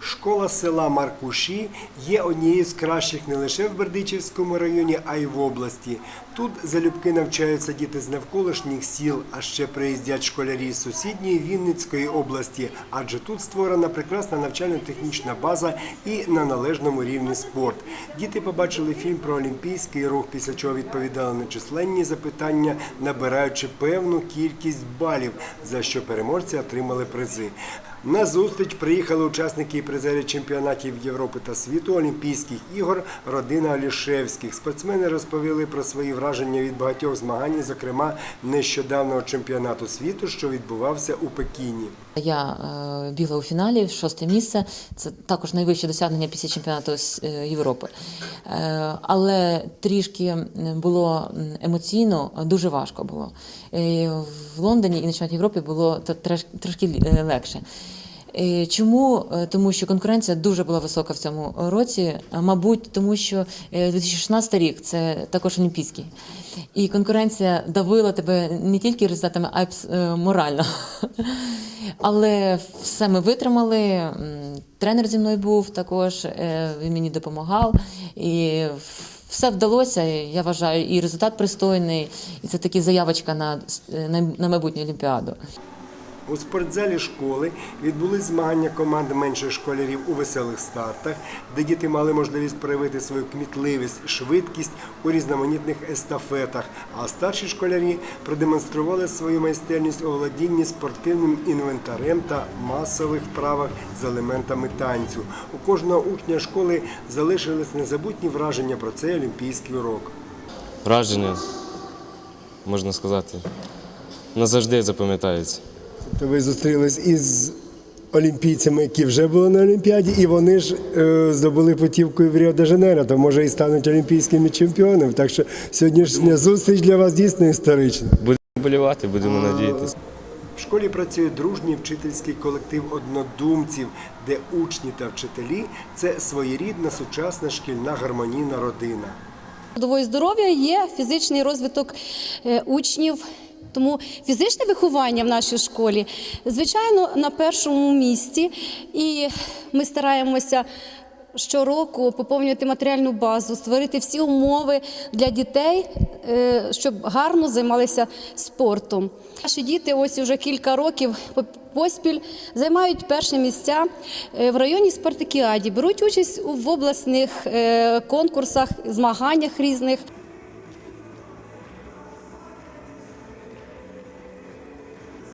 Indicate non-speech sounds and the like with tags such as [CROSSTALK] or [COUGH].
Школа села Маркуші є однією з кращих не лише в Бердичівському районі, а й в області. Тут залюбки навчаються діти з навколишніх сіл, а ще приїздять школярі з сусідньої Вінницької області, адже тут створена прекрасна навчально-технічна база і на належному рівні спорт. Діти побачили фільм про олімпійський рух, після чого відповідали на численні запитання, набираючи певну кількість балів, за що переможці отримали призи. На зустріч приїхали учасники і призери чемпіонатів Європи та світу, Олімпійських ігор, родина Олішевських. Спортсмени розповіли про свої враження від багатьох змагань, зокрема нещодавнього чемпіонату світу, що відбувався у Пекіні. Я е, бігла у фіналі, шосте місце. Це також найвище досягнення після чемпіонату е, Європи. Е, але трішки було емоційно дуже важко було. В Лондоні і на чемпіонаті Європи було трошки легше. Е, Чому? Е, Тому що конкуренція дуже була висока в цьому році. Мабуть, тому що е, 2016 рік це також олімпійський. І конкуренція давила тебе не тільки результатами, а й е, морально. [LAUGHS] Але все ми витримали. Тренер зі мною був також, е, він мені допомагав. І все вдалося, я вважаю, і результат пристойний, і це таки заявочка е, на, на майбутню Олімпіаду. У спортзалі школи відбулись змагання команд менших школярів у веселих стартах, де діти мали можливість проявити свою кмітливість, швидкість у різноманітних естафетах. А старші школярі продемонстрували свою майстерність у володінні спортивним інвентарем та масових вправах з елементами танцю. У кожного учня школи залишились незабутні враження про цей олімпійський урок. Враження, можна сказати, назавжди запам'ятаються. То ви зустрілись із олімпійцями, які вже були на Олімпіаді, і вони ж е, здобули путівку в Ріо де Жанейро, то може і стануть олімпійськими чемпіонами. Так що сьогоднішня зустріч для вас дійсно історична. Будемо болівати, будемо надіятися. В школі працює дружній вчительський колектив однодумців, де учні та вчителі це своєрідна сучасна шкільна гармонійна родина. Трудової здоров'я є фізичний розвиток е, учнів. Тому фізичне виховання в нашій школі, звичайно, на першому місці. І ми стараємося щороку поповнювати матеріальну базу, створити всі умови для дітей, е, щоб гарно займалися спортом. Наші діти ось уже кілька років по- поспіль займають перші місця е, в районі спартакіаді, беруть участь в обласних е, конкурсах, змаганнях різних.